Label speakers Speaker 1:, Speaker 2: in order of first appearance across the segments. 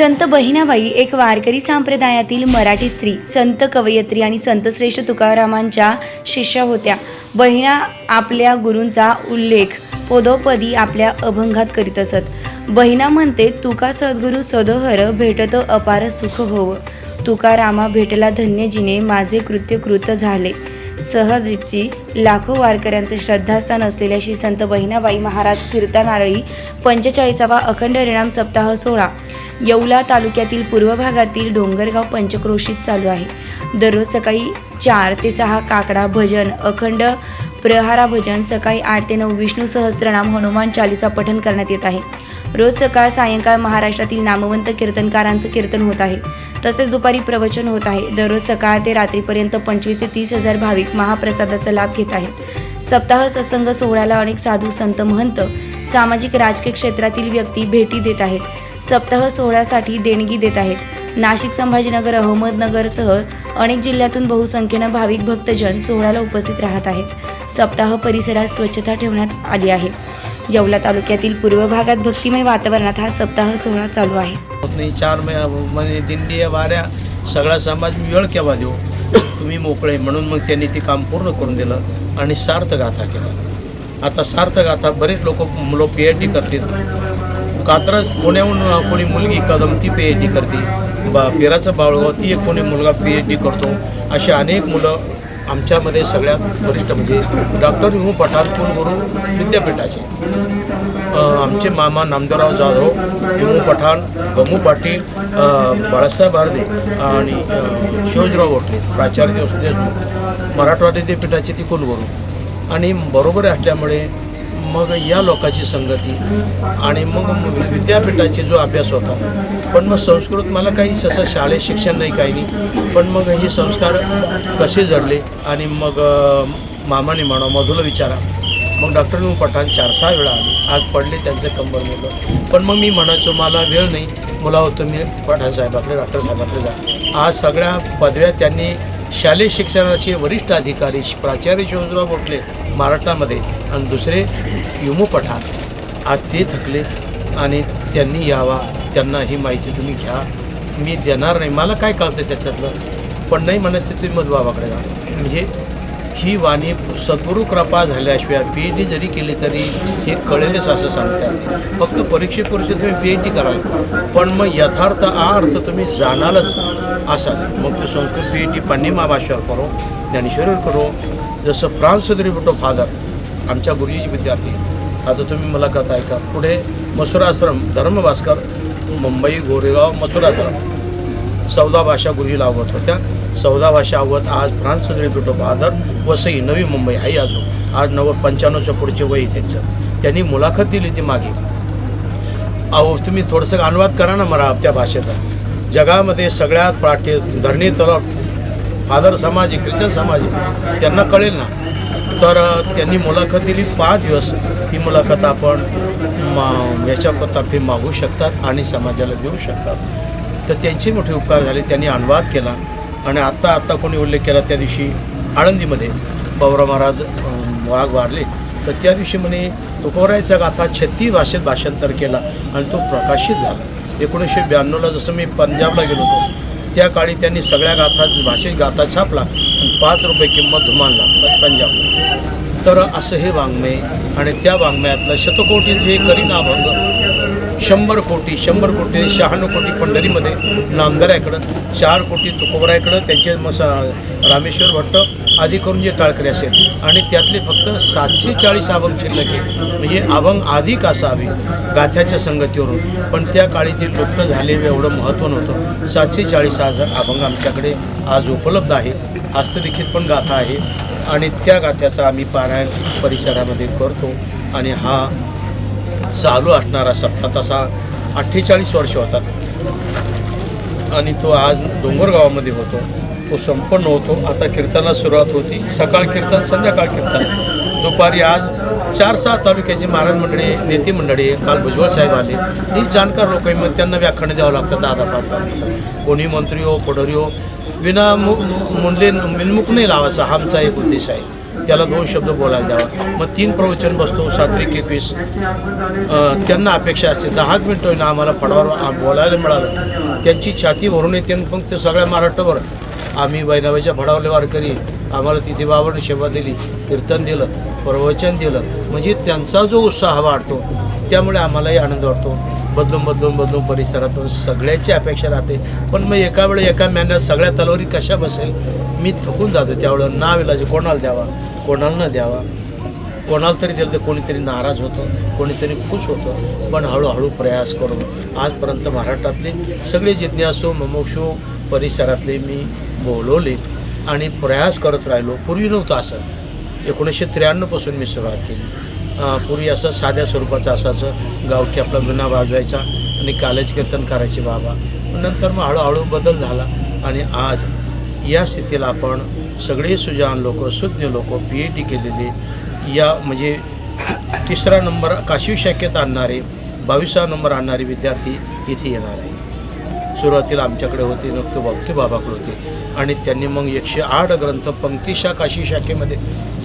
Speaker 1: संत बहिणाबाई एक वारकरी संप्रदायातील मराठी स्त्री संत कवयित्री आणि संतश्रेष्ठ तुकारामांच्या शिष्या होत्या. बहिणा आपल्या गुरूंचा उल्लेख पदोपदी आपल्या अभंगात करीत असत. बहिणा म्हणते तुका सद्गुरू सदोहर भेटत अपार सुख होव. तुकारामा भेटला धन्यजीने माझे कृत्य कृत झाले. सहजीची लाखो वारकऱ्यांचे श्रद्धास्थान असलेल्या श्री संत बहिणाबाई महाराज फिरता नारळी पंचेचाळीसावा अखंड रिणाम सप्ताह सोहळा. येवला तालुक्यातील पूर्व भागातील डोंगरगाव पंचक्रोशीत चालू आहे. दररोज सकाळी चार ते सहा काकडा भजन अखंड प्रहारा भजन सकाळी आठ ते नऊ विष्णू सहस्त्रनाम हनुमान चालिसा पठण करण्यात येत आहे. रोज सकाळ सायंकाळ महाराष्ट्रातील नामवंत कीर्तनकारांचं कीर्तन होत आहे. तसेच दुपारी प्रवचन होत आहे. दररोज सकाळ ते रात्रीपर्यंत पंचवीस ते तीस हजार भाविक महाप्रसादाचा लाभ घेत आहेत. सप्ताह सत्संग सोहळ्याला अनेक साधू संत महंत सामाजिक राजकीय क्षेत्रातील व्यक्ती भेटी देत आहेत. सप्ताह सोहळ्यासाठी देणगी देत आहेत. नाशिक संभाजीनगर अहमदनगरसह अनेक जिल्ह्यातून बहुसंख्येनं भाविक भक्तजन सोहळ्याला उपस्थित राहत आहेत. सप्ताह परिसरात स्वच्छता ठेवण्यात आली आहे. येवला तालुक्यातील पूर्व भागात भक्तिमय वातावरणात हा सप्ताह सोहळा चालू आहे.
Speaker 2: होत नाही चार महिने दिंडी या वाऱ्या सगळा समाज मी वेळ केव्हा देऊ? तुम्ही मोकळे म्हणून मग त्यांनी ते काम पूर्ण करून दिलं आणि सार्थ गाथा केलं आता सार्थ गाथा बरेच लोक मुलं पी एच डी करतात कात्रज पुण्याहून कोणी मुलगी कदम ती पी एच डी करते. बा पिराचं बाळगाव ती एक कोणी मुलगा पी एच डी करतो. असे अनेक मुलं आमच्यामध्ये सगळ्यात वरिष्ठ म्हणजे डॉक्टर यू पठाण गुरु विद्यापीठाचे. आमचे मामा नामदेवराव जाधव हिमू पठाण गमू पाटील बाळासाहेब आर्दे आणि अ, शिवाजीराव प्राचार्य देशमुख मराठवाडा विद्यापीठाचे ती कुलगुरू. आणि बरोबर असल्यामुळे मग या लोकांची संगती आणि मग वि- विद्यापीठाचे जो अभ्यास होता. पण मग संस्कृत मला काही ससं शाळेत शिक्षण नाही काही नाही. पण मग हे संस्कार कसे जडले आणि मग मामाने म्हणा मधुला विचारा. मग डॉक्टर मी पठाण चार सहा वेळा आले. आज पडले त्यांचं कंबर मुलं पण मग मी म्हणायचो मला वेळ नाही. मुला होतो मी पठाण साहेबाकडे डॉक्टर साहेबाकडे जा. आज सगळ्या पदव्या त्यांनी शालेय शिक्षणाचे वरिष्ठ अधिकारी प्राचार्य शिवराव गोटले महाराष्ट्रामध्ये आणि दुसरे युमू पठाण. आज ते थकले आणि त्यांनी यावा त्यांना ही माहिती तुम्ही घ्या. मी देणार नाही. मला काय कळतं त्याच्यातलं? पण नाही म्हणत ते तुम्ही मधुबाबाकडे जा. म्हणजे ही वाणी सद्गुरू कृपा झाल्याशिवाय पी एच डी जरी केली तरी हे कळेलच असं सांगतात फक्त परीक्षेपूर्वी तुम्ही पी एच डी कराल. पण मग यथार्थ अर्थ तुम्ही जाणारच असा मग तो संस्कृत पी एच डी पन्निमा भाषेवर करो ज्ञानेश्वरीवर करो. जसं फ्रान्स रिबुटो फादर आमच्या गुरुजीचे विद्यार्थी. आता तुम्ही मला कथा ऐका. पुढे मसुराश्रम धर्मभास्कर मुंबई गोरेगाव मसुराश्रम चौदा भाषा गुरुजी लावत होत्या. चौदा भाषा अवगत आज फ्रान्स रिपिटो बहादर वसई नवी मुंबई आई अजून आज नव्वद पंच्याण्णवच्या पुढचे वय त्यांचं. त्यांनी मुलाखत दिली ती मागे. अहो तुम्ही थोडंसं अनुवाद करा ना मला त्या भाषेचा. जगामध्ये सगळ्यात पाठी धरणी तलाव फादर समाज ख्रिश्चन समाज त्यांना कळेल ना. तर त्यांनी मुलाखत दिली. पाच दिवस ती मुलाखत आपण मा याच्यातर्फे मागू शकतात आणि समाजाला देऊ शकतात. तर त्यांचे मोठे उपकार झाले. त्यांनी अनुवाद केला आणि आत्ता आत्ता कोणी उल्लेख केला त्या दिवशी आळंदीमध्ये बाबुराव महाराज वाघ वारले. तर त्या दिवशी म्हणे तुकोरायचा गाथा छत्तीस भाषेत भाषांतर केला आणि तो प्रकाशित झाला. एकोणीसशे ब्याण्णवला जसं मी पंजाबला गेलो होतो त्या काळी त्यांनी सगळ्या गाथा भाषेत गाथा छापला आणि पाच रुपये किंमत धुमानला पंजाबला तर असं हे वाङ्मय आणि त्या वाङ्मयातलं शतकोटी जे करीन शंभर कोटी शंभर कोटी शहाण्णव कोटी पंढरीमध्ये नामदाराकडं चार कोटी तुकोबरायकडं त्यांचे मस रामेश्वर भट्ट आदी करून जे टाळकरी असेल. आणि त्यातले फक्त सातशे चाळीस अभंग शिल्लक आहे. म्हणजे अभंग अधिक असावे? गाथ्याच्या संगतीवरून. पण त्या काळी ते लुप्त झाले एवढं महत्त्व नव्हतं. सातशे चाळीस हजार अभंग आमच्याकडे आज उपलब्ध आहे. हस्तलिखित पण गाथा आहे. आणि त्या गाथ्याचा आम्ही पारायण परिसरामध्ये करतो. आणि हा चालू असणारा सत्ता तसा अठ्ठेचाळीस वर्ष होतात आणि तो आज डोंगरगावामध्ये होतो. तो संपन्न होतो. आता कीर्तनाला सुरुवात होती. सकाळ कीर्तन संध्याकाळ कीर्तन. दुपारी आज चार सहा तालुक्याची महाराज मंडळी नेते मंडळी काल भुजबळ साहेब आले. ही जाणकार लोक आहे मग त्यांना व्याख्यानं द्यावं लागतं दहा दहा पाच पाच कोणी मंत्री हो पडोरी हो विना मु मुंडले मिनमुख नाही लावायचा हा आमचा एक उद्देश आहे. त्याला दोन शब्द बोलायला द्यावा. मग तीन प्रवचन बसतो सात्विक एकवीस. त्यांना अपेक्षा असते. दहा मिनटं होईना आम्हाला फडावर बोलायला मिळालं. त्यांची छाती भरून येते आणि मग ते सगळ्या महाराष्ट्रभर आम्ही वैनाबाईच्या फडावले वारकरी आम्हाला तिथे बाबाने सेवा दिली कीर्तन दिलं प्रवचन दिलं. म्हणजे त्यांचा जो उत्साह वाढतो त्यामुळे आम्हालाही आनंद वाटतो बदलून बदलून बदलून परिसरातून सगळ्याची अपेक्षा राहते. पण मग एका वेळी एका महिन्यात सगळ्या तलवारी कशा बसेल? मी थकून जातो त्यावेळेला. ना इलाज कोणाला द्यावा कोणाला न द्यावा. कोणाला तरी दिलं तर कोणीतरी नाराज होतं कोणीतरी खुश होतं. पण हळूहळू प्रयास करून आजपर्यंत महाराष्ट्रातले सगळे जिज्ञासू ममोक्षू परिसरातले मी बोलवले आणि प्रयास करत राहिलो. पूर्वी नव्हतं असं. एकोणीसशे त्र्याण्णवपासून मी सुरुवात केली. पूर्वी असं साध्या स्वरूपाचं असायचं. गावठी आपला गुन्हा वाजवायचा आणि कालेज कीर्तन करायचे बाबा. नंतर मग हळूहळू बदल झाला आणि आज या स्थितीला आपण सगळे सुजान लोक सुज्ञ लोक पी एच डी केलेले या म्हणजे तिसरा नंबर काशी शाखेत आणणारे बावीसा नंबर आणणारे विद्यार्थी इथे येणार आहे. सुरुवातीला आमच्याकडे होते नक्तो भक्ती बाबाकडे होते. आणि त्यांनी मग एकशे आठ ग्रंथ पंक्तिशा काशी शाखेमध्ये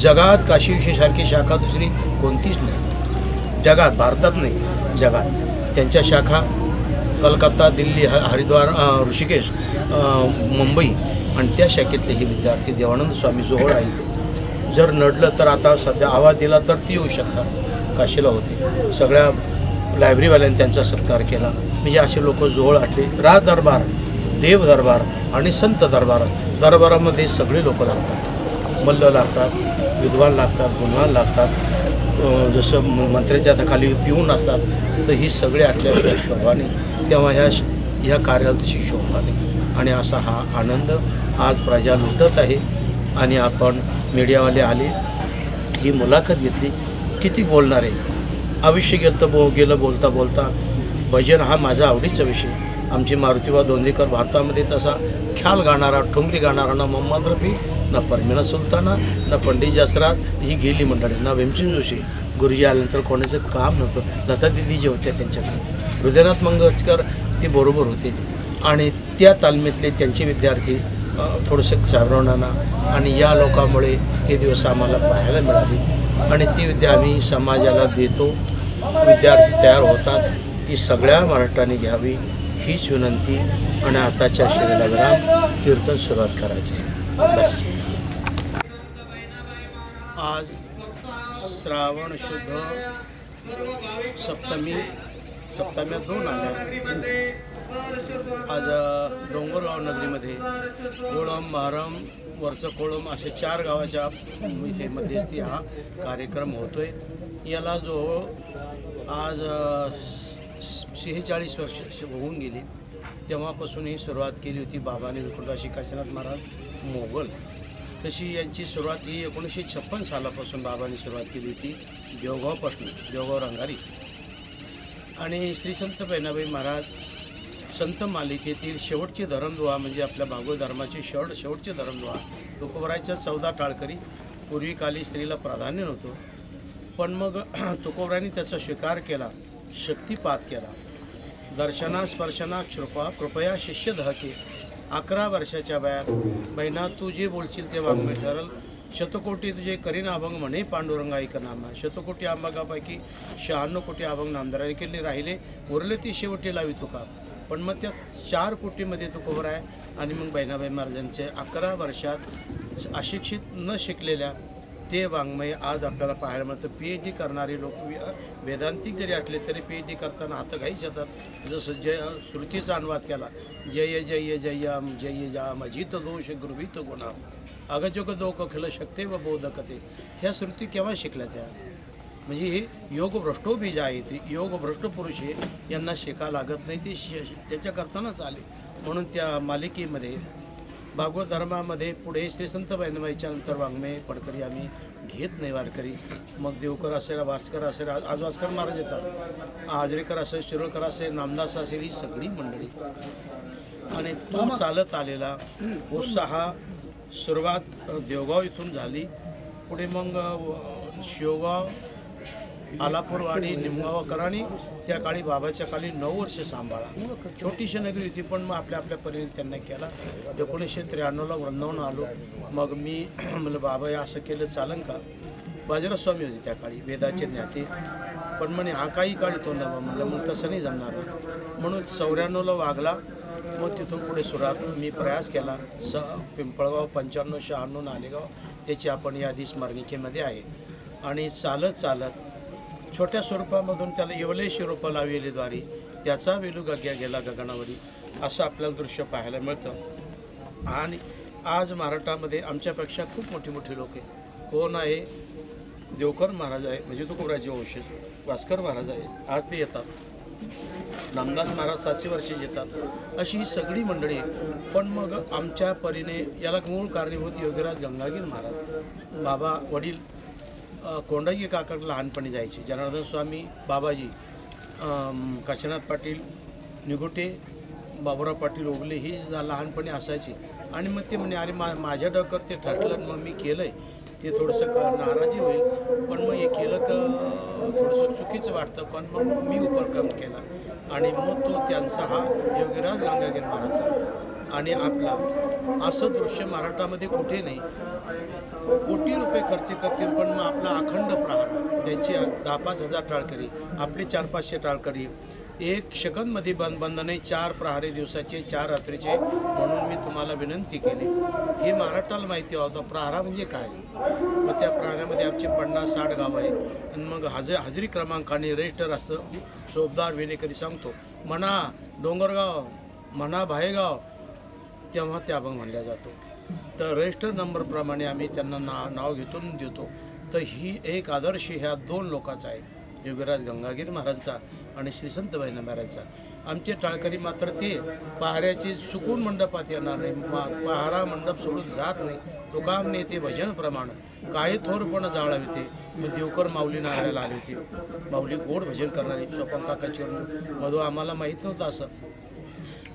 Speaker 2: जगात काशीविषयीसारखी शाखा दुसरी कोणतीच नाही. जगात भारतात नाही जगात. त्यांच्या शाखा कलकत्ता दिल्ली ह हरिद्वार ऋषिकेश मुंबई आणि त्या शाखेतले हे विद्यार्थी देवानंद स्वामी जोहळ आहे जर नडलं तर आता सध्या आवाज दिला तर ती येऊ शकतात. काशीला होते. सगळ्या लायब्ररीवाल्यांनी त्यांचा सत्कार केला. म्हणजे असे लोक जोहळ आटले. राज दरबार देव दरबार आणि संत दरबार दरबारामध्ये सगळे लोक लागतात. मल्ल लागतात विद्वान लागतात गुणवान लागतात. जसं म- मंत्र्याच्या खाली पिऊन असतात. तर ही सगळे आटल्या शोभाने तेव्हा ह्या श- ह्या कार्याला शोभाने आणि असा हा आनंद आज प्रजा लुटत आहे. आणि आपण मीडियावाले आले ही मुलाखत घेतली. किती बोलणार आहे? आयुष्य गेलं तर बो गेलं बोलता बोलता. भजन हा माझा आवडीचा विषय. आमची मारुतीबा दोन्हीकर भारतामध्ये तसा ख्याल गाणारा ठुंगरी गाणारा ना मोहम्मद रफी ना परमिना सुलताना ना पंडित जसराज ही गेली मंडळी. ना भीमसिंग जोशी. गुरुजी आल्यानंतर कोणाचं काम नव्हतं. लता दिदी जे होत्या त्यांच्याकडे. हृदयनाथ मंगेशकर ती बरोबर होते. आणि त्या तालमीतले त्यांचे विद्यार्थी थोडंसं साबरवणाना आणि या लोकांमुळे हे दिवस आम्हाला पाहायला मिळाले. आणि ती विद्या आम्ही समाजाला देतो. विद्यार्थी तयार होतात. ती सगळ्या महाराष्ट्राने घ्यावी हीच विनंती आणि आताच्या श्रीलग्राम कीर्तन सुरुवात करायचे. बस. आज श्रावण शुद्ध सप्तमी सप्तम्या दोन आल्या. आज डोंगरगाव नगरीमध्ये कोळम महारम वरचं कोळम असे चार गावाच्या इथे मध्यस्थी हा कार्यक्रम होतो आहे याला जो आज शेहेचाळीस वर्ष होऊन गेली. तेव्हापासून ही सुरुवात केली होती बाबाने विकुलदाशी काशीनाथ महाराज मोगल. तशी यांची सुरुवात ही एकोणीसशे छप्पन सालापासून बाबांनी सुरुवात केली होती देवगावपासून देवगाव रंगारी. आणि श्रीसंत संत महाराज संत मालिकेतील शेवटची धरमदुवा म्हणजे आपल्या भागवत धर्माची शेवट शेवटची धरमदुवा तुकोबरायच्या चौदा टाळकरी. पूर्वीकाली स्त्रीला प्राधान्य नव्हतं. पण मग तुकोबरायांनी त्याचा स्वीकार केला शक्तिपात केला. दर्शना स्पर्शना कृपा कृपया शिष्य दहके. अकरा वर्षाच्या वयात बहिणा तू जे बोलशील ते वाङ्मय ठरल. शतकोटी तुझे करीन अभंग म्हणे पांडुरंगा ऐक नामा शतकोटी अभंगापैकी शहाण्णव कोटी अभंग नामदाराने केले राहिले. उरले ती शेवटी लावी तुका. पण मग त्या चार कोटीमध्ये तो कोवर आहे आणि मग बहिणाबाई महाराजांचे अकरा वर्षात अशिक्षित न शिकलेल्या ते वाङ्मय आज आपल्याला पाहायला मिळतं. पी एच डी करणारे लोक वेदांतिक जरी असले तरी पी एच डी करताना हातघाईच येतात. जसं जय श्रुतीचा अनुवाद केला. जय जय जयम जय जाम अजित दोष गृहित गुणा अगजग दोक खिल शकते व बोधकते. ह्या श्रुती केव्हा शिकल्या त्या? म्हणजे हे योग भ्रष्टो बीज आहे ते योग भ्रष्ट पुरुष हे यांना शिका लागत नाही ते शि त्याच्या करतानाच आले म्हणून त्या मालिकेमध्ये भागवत धर्मामध्ये पुढे श्री संत बहिणबाईच्या नंतर वाङ्मय पडकरी आम्ही घेत नाही वारकरी. मग देवकर असेल भास्कर असेल आज भास्कर महाराज येतात. आजरेकर असेल शिरोळकर असेल नामदास असेल ही सगळी मंडळी. आणि तो चालत आलेला उत्साह सुरुवात देवगाव इथून झाली. पुढे मग शेवगाव आलापूरवाडी निमगावकरांनी त्या काळी बाबाच्या काळी नऊ वर्ष सांभाळा. छोटीशी नगरी होती पण मग आपल्या आपल्या परीने त्यांना केला. एकोणीसशे त्र्याण्णवला वृंदावन आलो. मग मी म्हणलं बाबा हे असं केलं चालन का? बाजीराव स्वामी होते त्या काळी वेदाचे ज्ञाते. पण म्हणे हा काही काळी तोंडावा म्हणलं मग तसं नाही जमणार म्हणून चौऱ्याण्णवला वागला. मग तिथून पुढे सुरुवात मी प्रयास केला. स पिंपळगाव पंच्याण्णव शहाण्णव नालेगाव त्याची आपण यादी स्मरणिकेमध्ये आहे. आणि चालत चालत छोट्या स्वरूपामधून त्याला येवले रोपं वेलीद्वारे त्याचा वेलू गग्या गेला गगनावरी असं आपल्याला दृश्य पाहायला मिळतं. आणि आज महाराष्ट्रामध्ये आमच्यापेक्षा खूप मोठी मोठी लोक आहे कोण आहे? देवकर महाराज आहे म्हणजे तुकोबराचे वंश भास्कर महाराज आहे. आज ते येतात. नामदास महाराज सातशे वर्षे येतात. अशी ही सगळी मंडळी पण मग आमच्या परीने याला मूळ कारणीभूत योगीराज गंगागीर महाराज. बाबा वडील कोंडाजी काकाकडे लहानपणी जायचे. जनार्दन स्वामी बाबाजी काशीनाथ पाटील निगुटे बाबुराव पाटील ओगले ही लहानपणी असायची. आणि मग ते म्हणे अरे मा माझ्या डोक्यावर ते ठरलं मग मी केलं आहे ते थोडंसं क नाराजी होईल पण मग हे केलं का थोडंसं चुकीचं वाटतं पण मग मी उपक्रम केला. आणि मग तो त्यांचा हा योगीराज गंगागीर महाराजचा आणि आपला. असं दृश्य महाराष्ट्रामध्ये कुठे नाही. कोटी रुपये खर्च करतील पण मग आपला अखंड प्रहार त्यांची दहा पाच हजार टाळकरी आपले चार पाचशे टाळकरी एक सेकंदमध्ये बंद बंद नाही चार प्रहारे दिवसाचे चार रात्रीचे म्हणून मी तुम्हाला विनंती केली. हे महाराष्ट्राला माहिती होतं प्रहारा म्हणजे काय? मग त्या प्रहारामध्ये आमचे पन्नास साठ गावं आहे आणि मग हज हजेरी क्रमांकाने रजिस्टर असं शोभदार विनेकरी सांगतो म्हणा डोंगरगाव म्हणा भायगाव तेव्हा त्या अभंग म्हणला जातो. तर रजिस्टर नंबरप्रमाणे आम्ही त्यांना ना नाव घेतो देतो. तर ही एक आदर्श ह्या दोन लोकांचा आहे. योगीराज गंगागीर महाराजांचा आणि श्री संत भाईना महाराजचा. आमचे टाळकरी मात्र ते पहाऱ्याची सुकून मंडपात येणार नाही. मा पहारा मंडप सोडून जात नाही. तो काम नाही ते भजन काही थोरपण जाळावे ते. मग देवकर माऊली नारायला आले होते. माऊली गोड भजन करणारे स्वपन काकाची मधू आम्हाला माहीत नव्हतं असं.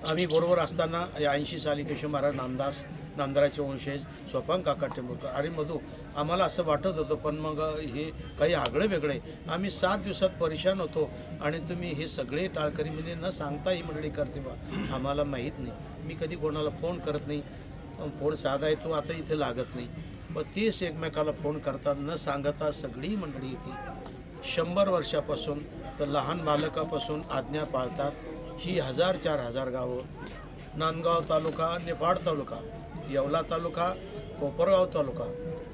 Speaker 2: आम्ही बरोबर असताना ऐंशी साली केशव महाराज नामदास नामदाराचे वंशज स्वपान काका टेंभुरकर. अरे मधू आम्हाला असं वाटत होतं पण मग हे काही आगळे वेगळे आम्ही सात दिवसात परेशान होतो आणि तुम्ही हे सगळे टाळकरी म्हणजे न सांगता ही मंडळी करते बा. आम्हाला माहीत नाही. मी कधी कोणाला फोन करत नाही. फोन साधा येतो आता इथे लागत नाही. मग तेच एकमेकाला फोन करतात न सांगता सगळी मंडळी येते. शंभर वर्षापासून तर लहान बालकापासून आज्ञा पाळतात ही हजार चार हजार गावं. नांदगाव तालुका निफाड तालुका. येवला तालुका कोपरगाव तालुका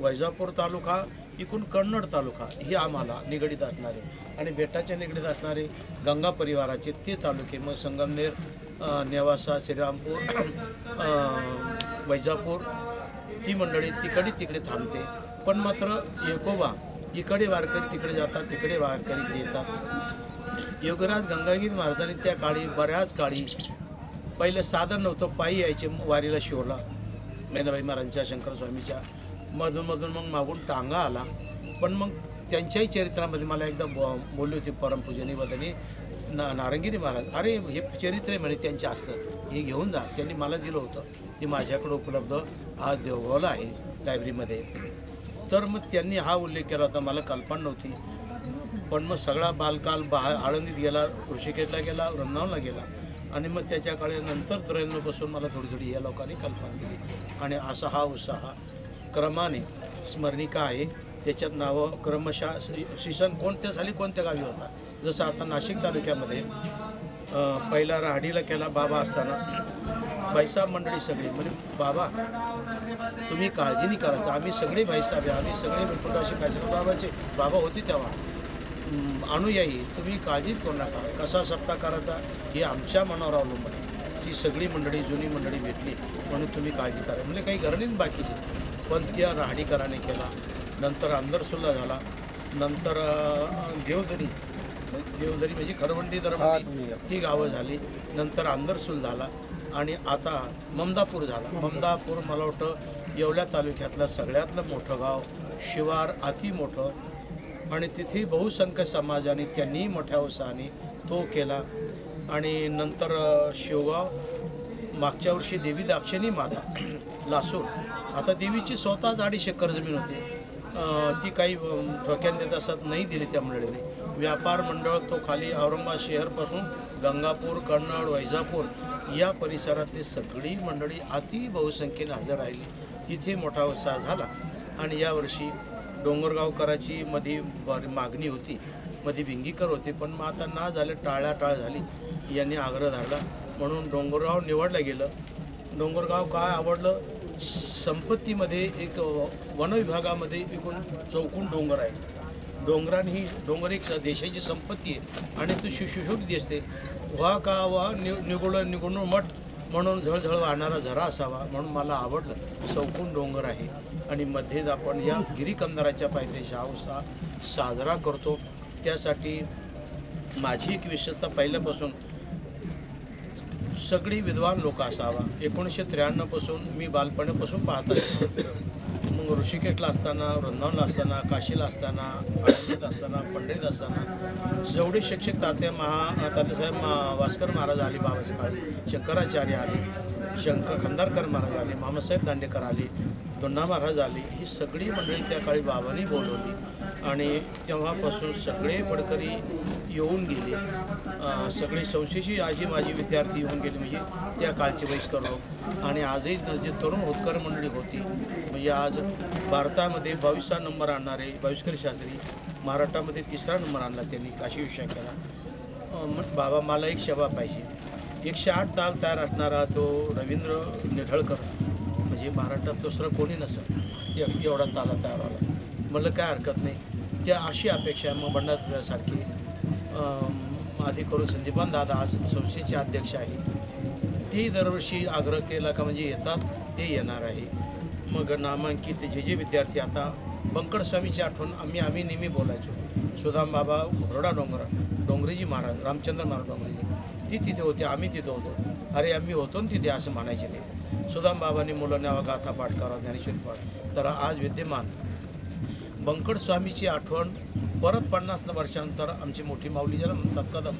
Speaker 2: वैजापूर तालुका इकून कन्नड तालुका ही आम्हाला निगडीत असणारे आणि बेटाच्या निगडीत असणारे गंगा परिवाराचे ते तालुके मग संगमनेर नेवासा श्रीरामपूर वैजापूर ती मंडळी तिकडे तिकडे थांबते. पण मात्र एकोबा इकडे वारकरी तिकडे जातात तिकडे वारकरी इकडे येतात. योगराज गंगागीर महाराजांनी त्या काळी बऱ्याच काळी पहिलं साधन नव्हतं पायी यायचे वारीला शिवला. मेनाबाई महाराजांच्या शंकरस्वामीच्या स्वामीच्या मधूनमधून मग मागून टांगा आला. पण मग त्यांच्याही चरित्रामध्ये मला एकदा ब बोलली होती परमपूजनी बदनी ना नारंगिरी महाराज अरे हे चरित्र आहे म्हणे त्यांचे असतं हे घेऊन जा. त्यांनी मला दिलं होतं. ते माझ्याकडं उपलब्ध आज देवगावला आहे लायब्ररीमध्ये तर मग त्यांनी हा उल्लेख केला होता मला कल्पना नव्हती. पण मग सगळा बालकाल बा आळंदीत गेला ऋषिकेशला गेला वृंदावनला गेला. आणि मग त्याच्या काळी नंतर त्र्याण्णवपासून मला थोडी थोडी या लोकांनी कल्पना दिली. आणि असा हा उत्साह क्रमाने स्मरणिका आहे. त्याच्यात नावं क्रमशः श्री श्रीसन कोणत्या झाली कोणत्या गावी होता? जसं आता नाशिक तालुक्यामध्ये पहिला राहडीला केला बाबा असताना. भाईसाहेब मंडळी सगळी म्हणजे बाबा तुम्ही काळजी नाही करायचं. आम्ही सगळे भाईसाहेब आहे. आम्ही सगळे वैकुंठाशी काशीनाथ बाबाचे बाबा होते तेव्हा. आणूयाही तुम्ही काळजीच करू नका. कसा सप्ताह करायचा हे आमच्या मनावर अवलंबून आहे. ती सगळी मंडळी जुनी मंडळी भेटली म्हणून तुम्ही काळजी करा. म्हणजे काही घर नाही बाकीचे पण त्या राहडीकराने केला. नंतर अंदरसुल्ला झाला. नंतर अं, देवदरी देवदरी म्हणजे खरवंडी दरवंडी ती गावं झाली. नंतर अंदरसूल झाला. आणि आता ममदापूर झाला. ममदापूर. मला वाटतं येवल्या तालुक्यातलं सगळ्यातलं मोठं गाव शिवार अति मोठं आणि तिथे बहुसंख्य समाजाने त्यांनी मोठ्या उत्साहाने तो केला. आणि नंतर शिवगाव मागच्या वर्षी देवी दाक्षिणी माता लासूर आता देवीची स्वतःच अडीच एकर जमीन होती. ती काही ठोक्यान देत असत नाही दिली त्या मंडळीने. व्यापार मंडळ तो खाली औरंगाबाद शहरपासून गंगापूर कन्नड वैजापूर या परिसरातली सगळी मंडळी अति बहुसंख्येने हजर राहिली. तिथे मोठा उत्साह झाला. आणि यावर्षी डोंगरगावकराची मध्ये बारी मागणी होती मध्ये भिंगीकर होते पण मग आता ना झालं टाळाटाळ झाली. यांनी आग्रह धरला. म्हणून डोंगरगाव निवडलं गेलं. डोंगरगाव काय आवडलं? संपत्तीमध्ये एक वनविभागामध्ये एकूण चौकून डोंगर आहे. डोंगरान ही डोंगर एक देशाची संपत्ती आहे आणि तो सुशोभित दिसते. वा का वा नि निगुळ निगुण मठ म्हणून झळझळ वाहणारा झरा असावा म्हणून मला आवडलं. चौकून डोंगर आहे. आणि मध्येच आपण या गिरीकंदराच्या पायथ्याशी हा उत्साह साजरा करतो. त्यासाठी माझी एक विशेषता पहिल्यापासून सगळी विद्वान लोक असावा. एकोणीसशे त्र्याण्णवपासून मी बालपणापासून पाहत आहे. मग ऋषिकेशला असताना वृंदावनला असताना काशीला असताना आळंदीत असताना पंढरीत असताना जेवढे शिक्षक तात्या महा तात्यासाहेब मा वास्कर महाराज आले बाबाच्या काळी शंकराचार्य आले शंकर खंदारकर महाराज आले मामासाहेब दांडेकर आले दोंडा महाराज आले ही सगळी मंडळी त्या काळी बाबांनी बोलवली. आणि तेव्हापासून सगळे पडकरी येऊन गेले. सगळे संशयची आजी माझी विद्यार्थी येऊन गेले म्हणजे त्या काळचे वयस्कर लोक. आणि आजही न- जे तरुण होतकर मंडळी होती म्हणजे आज भारतामध्ये बावीसा नंबर आणणारे बावीसकर शास्त्री महाराष्ट्रामध्ये तिसरा नंबर आणला त्यांनी काशी विशाखाला मग बाबा मला एक सेवा पाहिजे. एकशे आठ ताल तयार असणारा तो रवींद्र निढळकर म्हणजे महाराष्ट्रात दुसरं कोणी नसेल एवढा ताला तयार आला म्हटलं काय हरकत नाही. त्या अशी अपेक्षा आहे मग बंडासारखी आधी करून संदीपान दादा आज संस्थेचे अध्यक्ष आहे ते दरवर्षी आग्रह केला का म्हणजे येतात ते येणार आहे. मग नामांकित जे जे विद्यार्थी आता बंकटस्वामीची आठवण आम्ही आम्ही नेहमी बोलायचो. सुदाम बाबा घोरडा डोंगर डोंगरीजी महाराज रामचंद्र महाराज डोंगरीजी. ती तिथे होते आम्ही तिथं होतो. अरे आम्ही होतो ना तिथे असं म्हणायचे ते. सुदाम बाबांनी मुलांना गाथा पाठ करा ज्ञानेश्वर पाठ. तर आज विद्यमान बंकड स्वामीची आठवण परत पन्नास वर्षानंतर आमची मोठी माऊली ज्याला म्हणतात कदम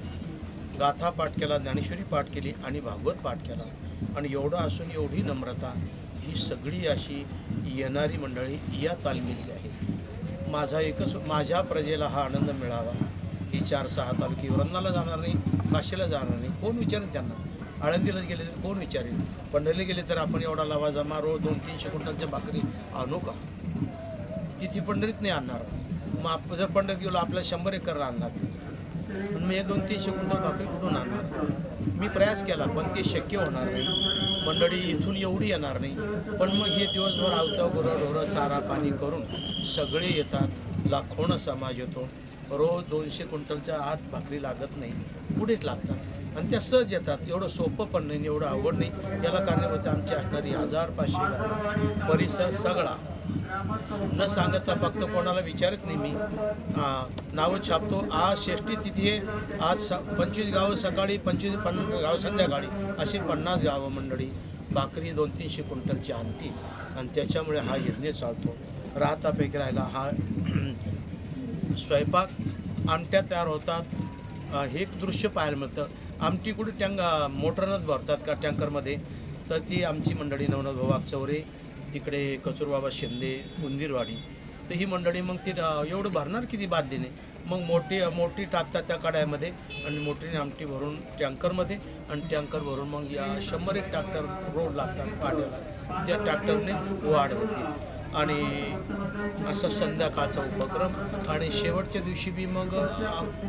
Speaker 2: गाथा पाठ केला ज्ञानेश्वरी पाठ केली आणि भागवत पाठ केला. आणि एवढं असून एवढी नम्रता ही सगळी अशी येणारी मंडळी या तालमीतली आहे. माझा एकच माझ्या प्रजेला हा आनंद मिळावा. ही चार सहा तालुके वरंदाला जाणार नाही काशीला जाणार नाही. कोण विचारेल त्यांना? आळंदीला गेले तर कोण विचारेल पंढरीला गेले तर आपण एवढा लावा जमा रोज दोन तीनशे क्विंटलच्या भाकरी आणू का? तिथे पंढरीत नाही आणणार. मग आप जर पंढरीत गेलो आपल्याला शंभर एकर रान लागतील पण मी हे दोन तीनशे क्विंटल भाकरी कुठून आणणार? मी प्रयास केला पण ते शक्य होणार नाही. मंडळी इथून एवढी येणार नाही. पण मग हे दिवसभर आवतं गुरं ढोरं चारा पाणी करून सगळे येतात. लाखोनं समाज येतो. रोज दोनशे क्विंटलच्या आत भाकरी लागत नाही. पुढेच लागतात. आणि त्या सहज येतात. एवढं सोपं पण नाही एवढं आवड नाही. याला कारणीभूत आमची असणारी हजार पाचशे परिसर सगळा न सांगता फक्त कोणाला विचारत नाही मी. नावं छापतो. आज षष्टी तिथी आहे. आज स पंचवीस गावं सकाळी पंचवीस पन्नास गावं संध्याकाळी. अशी पन्नास गावं मंडळी. भाकरी दोन तीनशे क्विंटलची आणती आणि त्याच्यामुळे हा यज्ञ चालतो. राहतापैकी राहिला हा स्वयंपाक. आमट्या तयार होतात. हे एक दृश्य पाहायला मिळतं. आमटी कुठे टँग मोटरनंच भरतात का टँकरमध्ये? तर ती आमची मंडळी नवनाथ भाऊ चौरे तिकडे कचूरबाबा शिंदे उंदीरवाडी. तर ही मंडळी मग ती एवढं भरणार किती बादलीने? मग मोठी मोठी टाकतात त्या कड्यामध्ये आणि मोठीने आमटी भरून टँकरमध्ये आणि टँकर भरून मग या शंभर एक ट्रॅक्टर रोड लागतात पाड्याला त्या ट्रॅक्टरने वाढ होती. आणि असा संध्याकाळचा उपक्रम आणि शेवटच्या दिवशी बी मग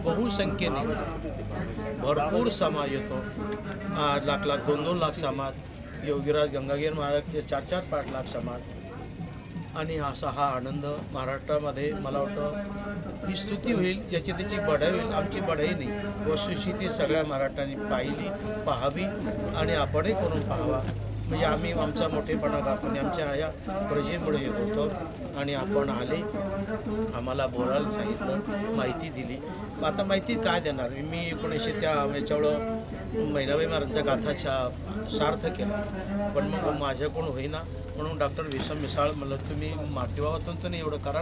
Speaker 2: बहुसंख्येने भरपूर समाज येतो. लाख लाख दोन दोन लाख समाज. योगीराज गंगागीर महाराजचे चार चार पाच लाख समाज. आणि असा हा आनंद महाराष्ट्रामध्ये मला वाटतं ही स्तुती होईल ज्याची त्याची बढाई होईल. आमची बढाई नाही. वस्तुस्थिती सगळ्या मराठ्यांनी पाहिली पाहावी आणि आपणही करून पाहावा. म्हणजे आम्ही आमचा मोठेपणा दाखवून आमच्या ह्या प्रजेमुळे हे होतो आणि आपण आले आम्हाला बोलायला सांगितलं माहिती दिली. आता माहिती काय देणार? मी एकोणीसशे त्या याच्यावर महिनाबाई महाराजांचा गाथाच्या सार्थ केला. पण मग माझ्याकडून होईना. म्हणून डॉक्टर विषम मिसाळ म्हणलं तुम्ही मारुतीबाबातून तुम्ही एवढं करा